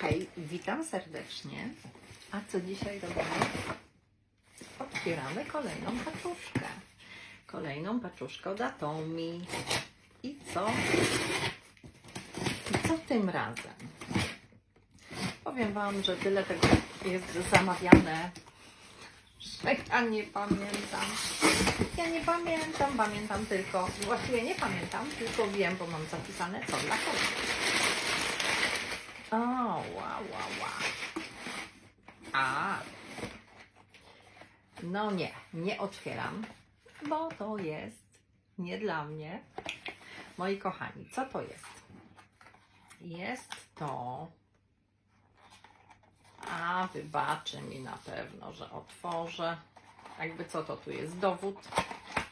Hej, witam serdecznie. A co dzisiaj robimy? Otwieramy kolejną paczuszkę. Kolejną paczuszkę od Atomi. I co? I co tym razem? Powiem Wam, że tyle tego jest zamawiane, że ja nie pamiętam. Ja nie pamiętam, pamiętam tylko, właściwie nie pamiętam, tylko wiem, bo mam zapisane co dla kogo. O, wow, wow, wow. A. No nie, nie otwieram, bo to jest nie dla mnie. Moi kochani, co to jest? Jest to. A, wybaczy mi na pewno, że otworzę. Jakby co to tu jest? Dowód,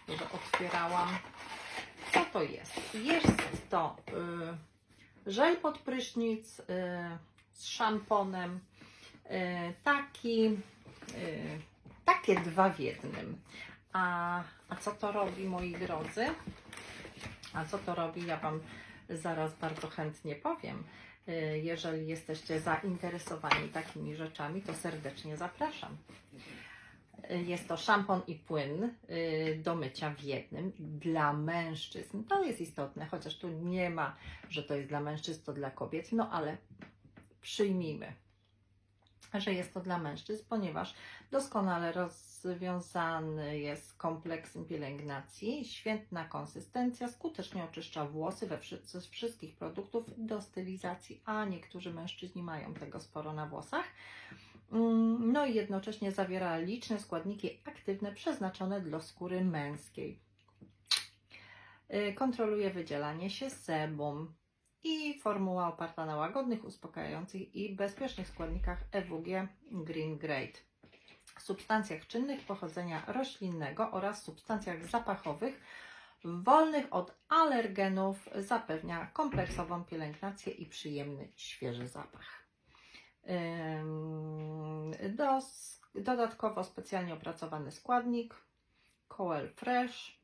że otwierałam. Co to jest? Jest to. y, żel pod prysznic y, z szamponem. Y, taki, y, takie dwa w jednym. A, a co to robi, moi drodzy? A co to robi, ja Wam zaraz bardzo chętnie powiem. Jeżeli jesteście zainteresowani takimi rzeczami, to serdecznie zapraszam. Jest to szampon i płyn y, do mycia w jednym dla mężczyzn. To jest istotne, chociaż tu nie ma, że to jest dla mężczyzn, to dla kobiet, no ale przyjmijmy, że jest to dla mężczyzn, ponieważ doskonale rozwiązany jest kompleksem pielęgnacji, świetna konsystencja, skutecznie oczyszcza włosy we wszy- ze wszystkich produktów do stylizacji, a niektórzy mężczyźni mają tego sporo na włosach. Mm, No i jednocześnie zawiera liczne składniki aktywne przeznaczone dla skóry męskiej. Y, Kontroluje wydzielanie się sebum i formuła oparta na łagodnych, uspokajających i bezpiecznych składnikach EWG Green Grade, substancjach czynnych pochodzenia roślinnego oraz substancjach zapachowych wolnych od alergenów zapewnia kompleksową pielęgnację i przyjemny, świeży zapach. Dodatkowo specjalnie opracowany składnik Coel Fresh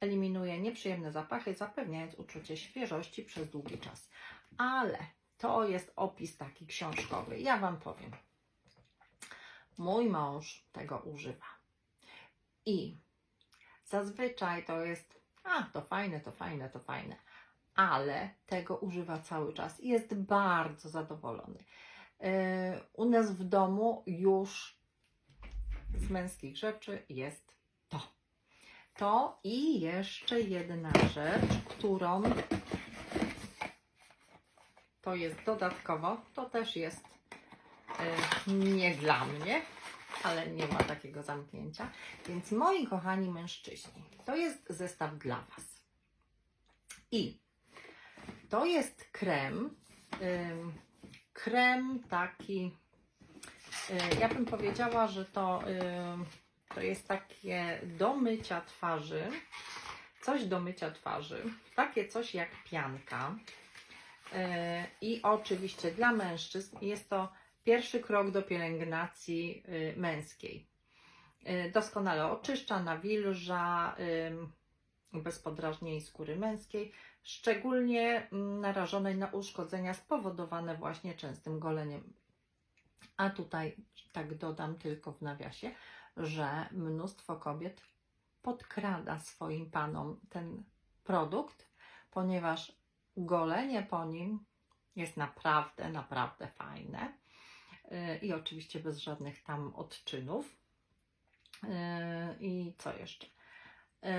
eliminuje nieprzyjemne zapachy, zapewniając uczucie świeżości przez długi czas. Ale to jest opis taki książkowy. Ja Wam powiem. Mój mąż tego używa. I zazwyczaj to jest, a to fajne, to fajne, to fajne, ale tego używa cały czas i jest bardzo zadowolony. Yy, U nas w domu już z męskich rzeczy jest to. To i jeszcze jedna rzecz, którą to jest dodatkowo, to też jest yy, nie dla mnie, ale nie ma takiego zamknięcia. Więc moi kochani mężczyźni, to jest zestaw dla Was. I to jest krem, krem taki, y, ja bym powiedziała, że to, ym, to jest takie do mycia twarzy, coś do mycia twarzy, takie coś jak pianka. Y, I oczywiście dla mężczyzn jest to pierwszy krok do pielęgnacji męskiej. Doskonale oczyszcza, nawilża, bez podrażnień skóry męskiej, szczególnie mm, narażonej na uszkodzenia spowodowane właśnie częstym goleniem. A tutaj tak dodam tylko w nawiasie, że mnóstwo kobiet podkrada swoim panom ten produkt, ponieważ golenie po nim jest naprawdę, naprawdę fajne. Yy, I oczywiście bez żadnych tam odczynów. Yy, I co jeszcze? Yy,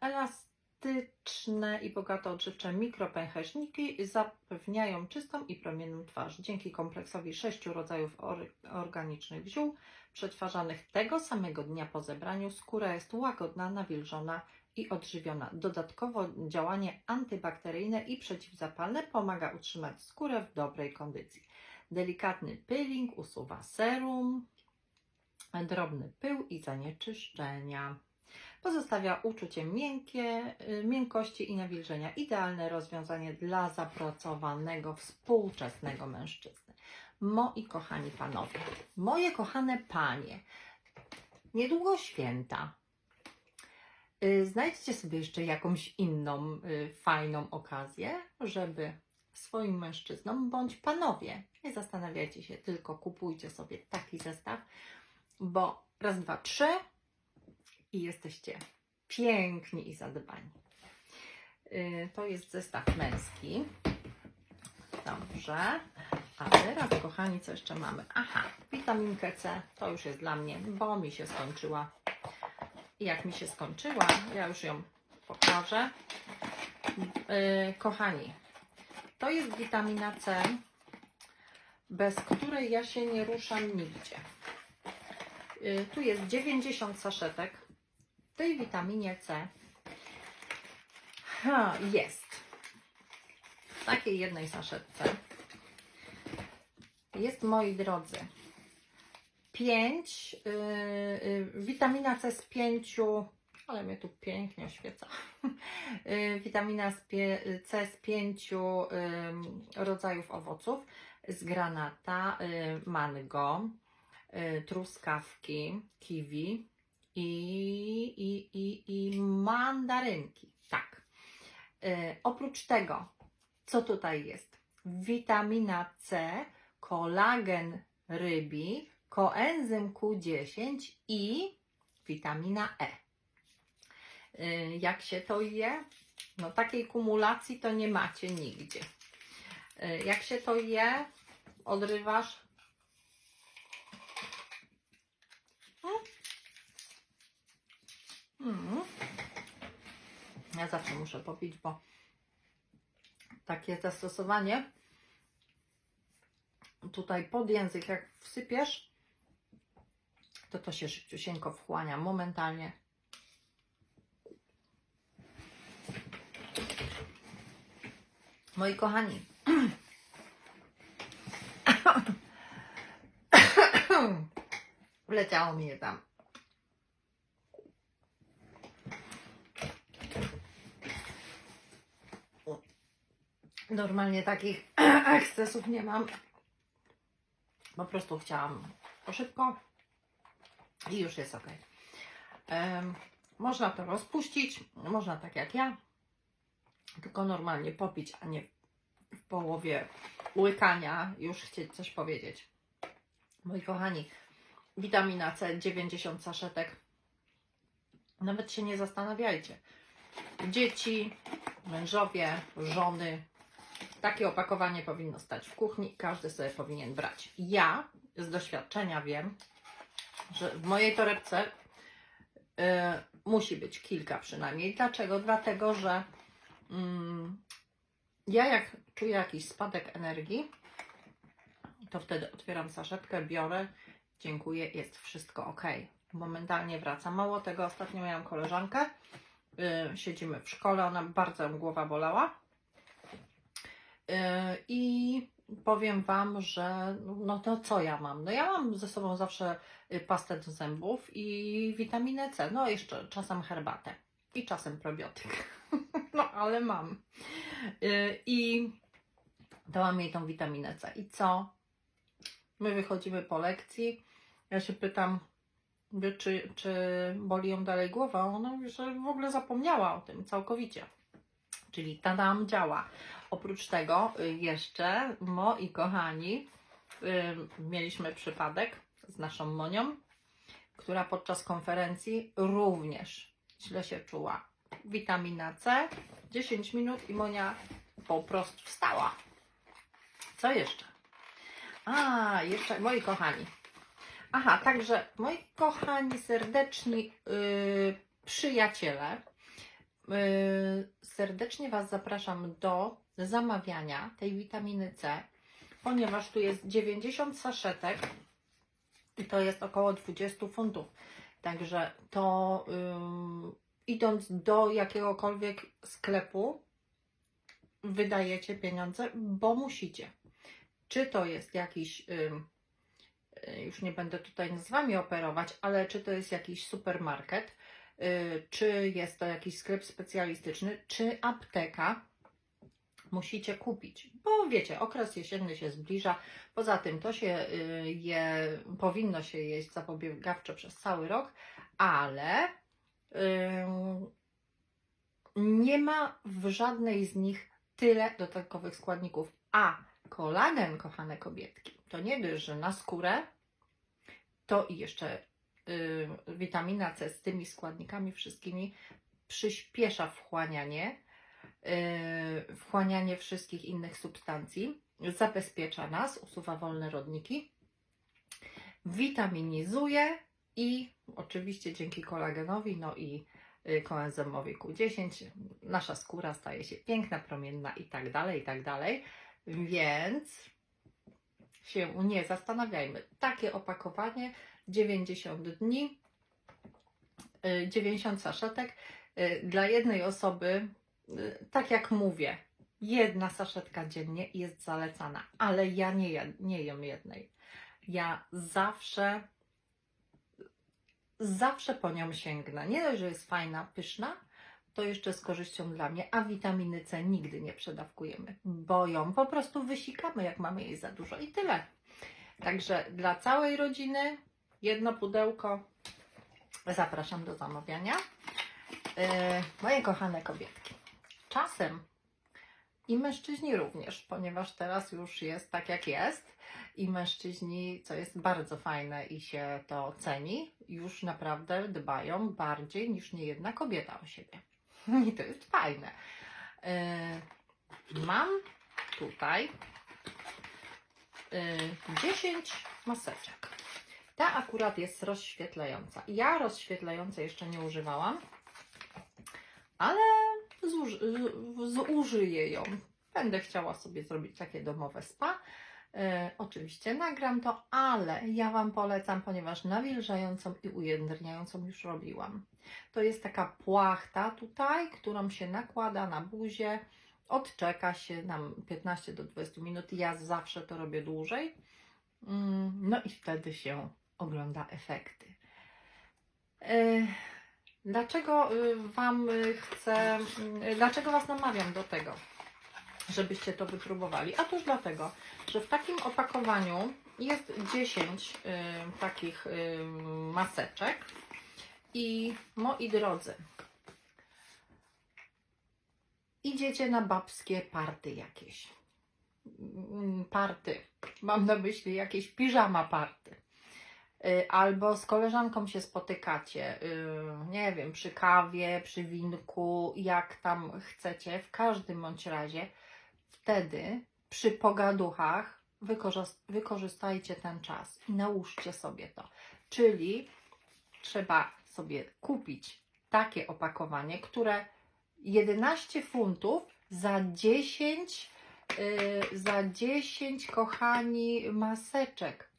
Elastyczne i bogato odżywcze mikropęcherzniki zapewniają czystą i promienną twarz. Dzięki kompleksowi sześciu rodzajów or organicznych ziół przetwarzanych tego samego dnia po zebraniu, skóra jest łagodna, nawilżona i odżywiona. Dodatkowo działanie antybakteryjne i przeciwzapalne pomaga utrzymać skórę w dobrej kondycji. Delikatny peeling usuwa serum, drobny pył i zanieczyszczenia. Pozostawia uczucie miękkie, y, miękkości i nawilżenia. Idealne rozwiązanie dla zapracowanego, współczesnego mężczyzny. Moi kochani panowie, moje kochane panie, niedługo święta. Y, Znajdźcie sobie jeszcze jakąś inną y, fajną okazję, żeby swoim mężczyznom, bądź panowie. Nie zastanawiajcie się, tylko kupujcie sobie taki zestaw, bo raz, dwa, trzy i jesteście piękni i zadbani. Yy, To jest zestaw męski. Dobrze. A teraz, kochani, co jeszcze mamy? Aha, witaminkę C. To już jest dla mnie, bo mi się skończyła. I jak mi się skończyła, ja już ją pokażę. Yy, kochani, to jest witamina C, bez której ja się nie ruszam nigdzie. Yy, tu jest 90 saszetek. Tej witaminie C. Jest. W takiej jednej saszetce. Jest, moi drodzy, 5, yy, yy, witamina C z 5, ale mnie tu pięknie oświeca, yy, witamina z pie, C z 5 rodzajów owoców, z granata, yy, mango, yy, truskawki, kiwi i, i, i, i mandarynki. Tak. Yy, oprócz tego, co tutaj jest? Witamina C, kolagen rybi, koenzym Q10 i witamina E. Y, Jak się to je? No takiej kumulacji to nie macie nigdzie. Y, Jak się to je? Odrywasz. Mm. Ja zawsze muszę popić, bo takie zastosowanie tutaj pod język, jak wsypiesz, to to się szybciusieńko wchłania momentalnie. Moi kochani, wleciało mi je tam. Normalnie takich ekscesów nie mam. Po prostu chciałam szybko i już jest ok. Można to rozpuścić, można tak jak ja, tylko normalnie popić, a nie w połowie łykania już chcieć coś powiedzieć. Moi kochani, witamina C 90 saszetek. Nawet się nie zastanawiajcie. Dzieci, mężowie, żony, takie opakowanie powinno stać w kuchni, każdy sobie powinien brać. Ja z doświadczenia wiem, że w mojej torebce y, musi być kilka przynajmniej. Dlaczego? Dlatego, że mm, ja jak czuję jakiś spadek energii, to wtedy otwieram saszetkę, biorę, dziękuję, jest wszystko ok. Momentalnie wracam. Mało tego, ostatnio miałam koleżankę, y, siedzimy w szkole, ona bardzo głowa bolała. Yy, I powiem Wam, że no to co ja mam? No ja mam ze sobą zawsze y, pastę do zębów i witaminę C, no jeszcze czasem herbatę i czasem probiotyk. No ale mam. Yy, I dałam jej tą witaminę C. I co? My wychodzimy po lekcji. Ja się pytam, czy, czy boli ją dalej głowa? Ona mówi, że w ogóle zapomniała o tym całkowicie. Czyli tadam działa. Oprócz tego y, jeszcze, moi kochani, y, mieliśmy przypadek z naszą Monią, która podczas konferencji również źle się czuła. Witamina C, 10 minut i Monia po prostu wstała. Co jeszcze? A, jeszcze moi kochani. Aha, także moi kochani, serdeczni yy, przyjaciele, serdecznie Was zapraszam do zamawiania tej witaminy C, ponieważ tu jest 90 saszetek i to jest około 20 funtów. Także to yy, idąc do jakiegokolwiek sklepu, wydajecie pieniądze, bo musicie. Czy to jest jakiś, yy, już nie będę tutaj nazwami operować, ale czy to jest jakiś supermarket, y, czy jest to jakiś sklep specjalistyczny, czy apteka, musicie kupić. Bo wiecie, okres jesienny się zbliża. Poza tym to się y, je, powinno się jeść zapobiegawczo przez cały rok, ale nie ma w żadnej z nich tyle dodatkowych składników. A kolagen, kochane kobietki, to nie dość, że na skórę, to i jeszcze y, witamina C z tymi składnikami wszystkimi przyspiesza wchłanianie, y, wchłanianie wszystkich innych substancji, zabezpiecza nas, usuwa wolne rodniki, witaminizuje i oczywiście dzięki kolagenowi, no i y, koenzymowi Q10 nasza skóra staje się piękna, promienna i tak dalej, i tak dalej. Więc się nie zastanawiajmy. Takie opakowanie 90 dni, y, 90 saszetek y, dla jednej osoby, y, tak jak mówię, jedna saszetka dziennie jest zalecana, ale ja nie, nie jem jednej. Ja zawsze zawsze po nią sięgnę. Nie dość, że jest fajna, pyszna, to jeszcze z korzyścią dla mnie, a witaminy C nigdy nie przedawkujemy, bo ją po prostu wysikamy, jak mamy jej za dużo i tyle. Także dla całej rodziny jedno pudełko. Zapraszam do zamawiania. Yy, moje kochane kobietki, czasem i mężczyźni również, ponieważ teraz już jest tak jak jest i mężczyźni, co jest bardzo fajne i się to ceni, już naprawdę dbają bardziej niż niejedna kobieta o siebie. I to jest fajne. Yy, mam tutaj yy, 10 maseczek. Ta akurat jest rozświetlająca. Ja rozświetlającej jeszcze nie używałam, ale zużyję ją. Będę chciała sobie zrobić takie domowe spa. E, oczywiście nagram to, ale ja Wam polecam, ponieważ nawilżającą i ujędrniającą już robiłam. To jest taka płachta tutaj, którą się nakłada na buzię, odczeka się nam 15 do 20 minut. Ja zawsze to robię dłużej. Mm, No i wtedy się ogląda efekty. E, Dlaczego y, Wam y, chcę, y, dlaczego Was namawiam do tego, żebyście to wypróbowali? Otóż dlatego, że w takim opakowaniu jest 10 y, takich maseczek i moi drodzy, idziecie na babskie party jakieś. Mm, Party. Mam na myśli jakieś piżama party. Y, Albo z koleżanką się spotykacie, y, nie wiem, przy kawie, przy winku, jak tam chcecie, w każdym bądź razie, wtedy przy pogaduchach wykorzys- wykorzystajcie ten czas i nałóżcie sobie to. Czyli trzeba sobie kupić takie opakowanie, które 11 funtów za 10, y, za 10 kochani maseczek.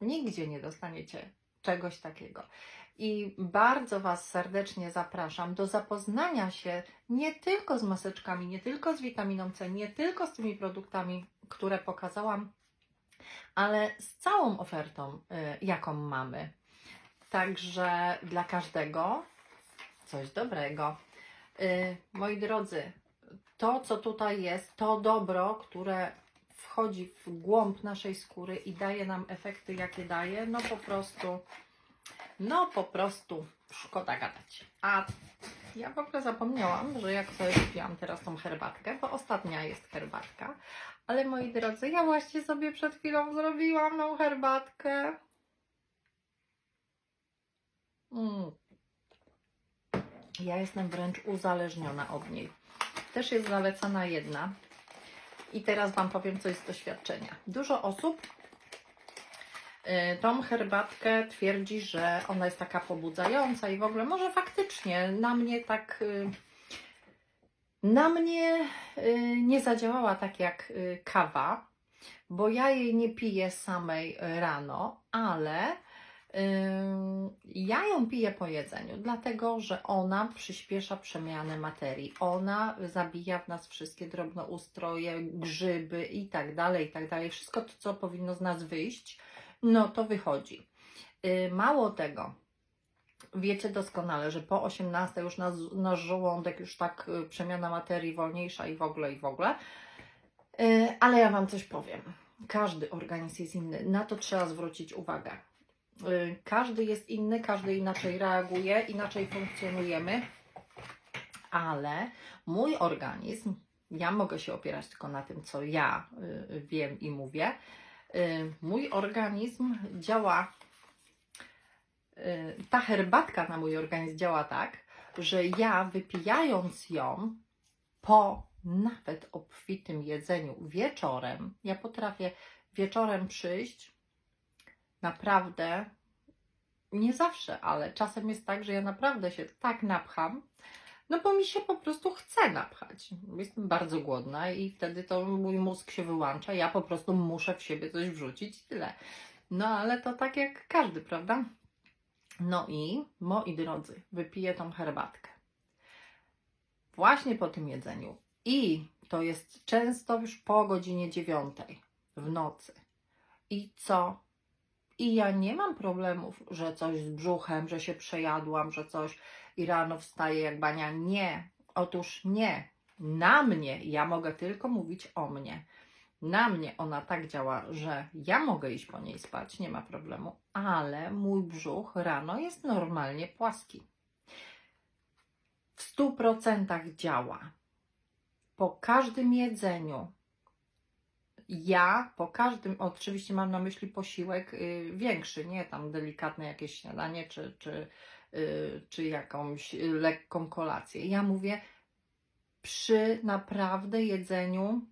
Nigdzie nie dostaniecie czegoś takiego. I bardzo Was serdecznie zapraszam do zapoznania się nie tylko z maseczkami, nie tylko z witaminą C, nie tylko z tymi produktami, które pokazałam, ale z całą ofertą, y, jaką mamy. Także dla każdego coś dobrego. Y, Moi drodzy, to co tutaj jest, to dobro, które wchodzi w głąb naszej skóry i daje nam efekty, jakie daje, no po prostu, no po prostu szkoda gadać. A ja w ogóle zapomniałam, że jak sobie wypiłam teraz tą herbatkę, bo ostatnia jest herbatka, ale moi drodzy, ja właśnie sobie przed chwilą zrobiłam tą herbatkę. Mm. Ja jestem wręcz uzależniona od niej. Też jest zalecana jedna. I teraz Wam powiem coś z doświadczenia. Dużo osób y, tą herbatkę twierdzi, że ona jest taka pobudzająca i w ogóle może faktycznie na mnie tak y, na mnie y, nie zadziałała tak jak kawa, bo ja jej nie piję samej rano, ale Ja ją piję po jedzeniu, dlatego że ona przyspiesza przemianę materii. Ona zabija w nas wszystkie drobnoustroje, grzyby i tak dalej, i tak dalej. Wszystko to, co powinno z nas wyjść, no to wychodzi. Yy, Mało tego, wiecie doskonale, że po 18 już nasz, nasz żołądek już tak y, przemiana materii wolniejsza i w ogóle, i w ogóle. Yy, Ale ja Wam coś powiem. Każdy organizm jest inny. Na to trzeba zwrócić uwagę. Y, Każdy jest inny, każdy inaczej reaguje, inaczej funkcjonujemy, ale mój organizm ja mogę się opierać tylko na tym, co ja y, wiem i mówię. Y, mój organizm działa, ta herbatka na mój organizm działa tak, że ja wypijając ją po nawet obfitym jedzeniu wieczorem, ja potrafię wieczorem przyjść, naprawdę, nie zawsze, ale czasem jest tak, że ja naprawdę się tak napcham, no bo mi się po prostu chce napchać. Jestem bardzo głodna i wtedy to mój mózg się wyłącza. Ja po prostu muszę w siebie coś wrzucić, tyle. No ale to tak jak każdy, prawda? No i moi drodzy, wypiję tą herbatkę. Właśnie po tym jedzeniu. I to jest często już po godzinie dziewiątej w nocy. I co? I ja nie mam problemów, że coś z brzuchem, że się przejadłam, że coś i rano wstaję jak bania. Nie. Otóż nie. Na mnie, ja mogę tylko mówić o mnie. Na mnie ona tak działa, że ja mogę iść po niej spać, nie ma problemu, ale mój brzuch rano jest normalnie płaski. W stu procentach działa. Po każdym jedzeniu, ja po każdym, oczywiście mam na myśli posiłek y, większy, nie tam delikatne jakieś śniadanie czy, czy, y, czy jakąś lekką kolację. Ja mówię przy naprawdę jedzeniu,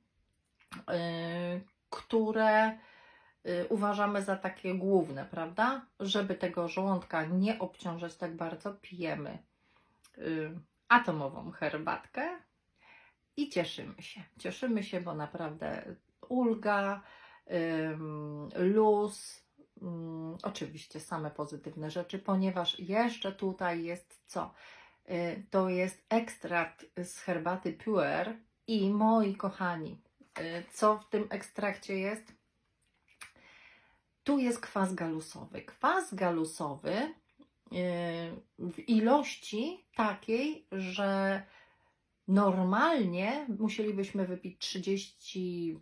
y, które uważamy za takie główne, prawda? Żeby tego żołądka nie obciążać tak bardzo, pijemy atomową herbatkę i cieszymy się. Cieszymy się, bo naprawdę ulga, luz, ym, oczywiście same pozytywne rzeczy, ponieważ jeszcze tutaj jest co? Y, To jest ekstrakt z herbaty Puer i moi kochani, y, co w tym ekstrakcie jest? Tu jest kwas galusowy. Kwas galusowy y, w ilości takiej, że normalnie musielibyśmy wypić 30,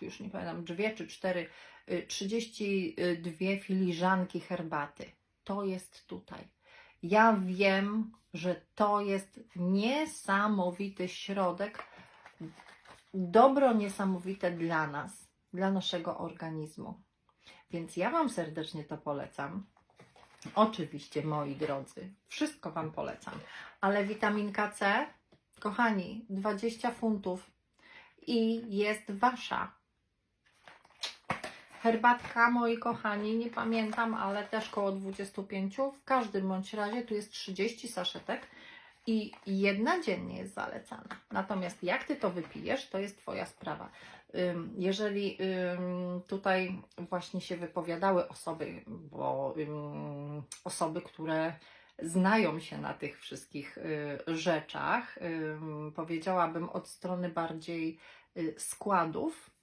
już nie pamiętam, dwie czy cztery, y, 32 filiżanki herbaty. To jest tutaj. Ja wiem, że to jest niesamowity środek, dobro niesamowite dla nas, dla naszego organizmu. Więc ja Wam serdecznie to polecam. Oczywiście, moi drodzy, wszystko Wam polecam, ale witaminka C, kochani, 20 funtów i jest Wasza. Herbatka, moi kochani, nie pamiętam, ale też koło 25. W każdym bądź razie tu jest 30 saszetek i jedna dziennie jest zalecana. Natomiast jak Ty to wypijesz, to jest Twoja sprawa. Jeżeli tutaj właśnie się wypowiadały osoby, bo osoby, które znają się na tych wszystkich y, rzeczach, ym, powiedziałabym od strony bardziej y, składów,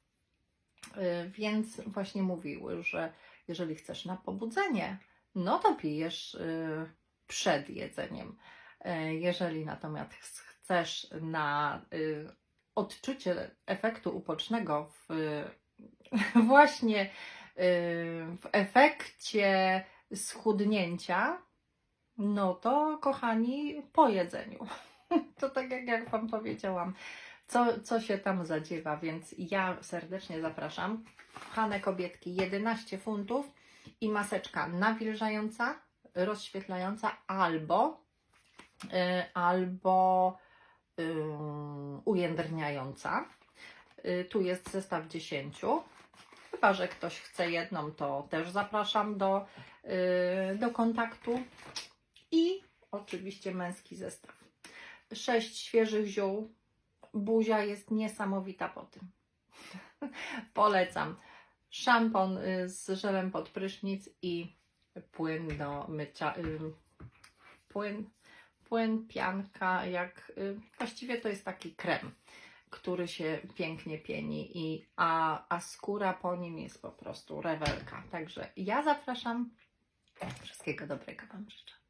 Więc właśnie mówiły, że jeżeli chcesz na pobudzenie, no to pijesz y, przed jedzeniem. Y, Jeżeli natomiast chcesz na y, odczucie efektu upocznego w, właśnie y, w efekcie schudnięcia, no to kochani, po jedzeniu. To tak jak, jak Wam powiedziałam, co, co się tam zadziewa, więc ja serdecznie zapraszam. Kochane kobietki, 11 funtów i maseczka nawilżająca, rozświetlająca albo, y, albo y, ujędrniająca. Y, tu jest zestaw 10. Chyba, że ktoś chce jedną, to też zapraszam do, y, do kontaktu. I oczywiście męski zestaw. 6 świeżych ziół, buzia jest niesamowita po tym. Polecam. Szampon y, z żelem pod prysznic i płyn do mycia. y, Płyn, płyn, pianka, jak y, właściwie to jest taki krem, który się pięknie pieni, i, a, a skóra po nim jest po prostu rewelka. Także ja zapraszam. Wszystkiego dobrego Wam życzę.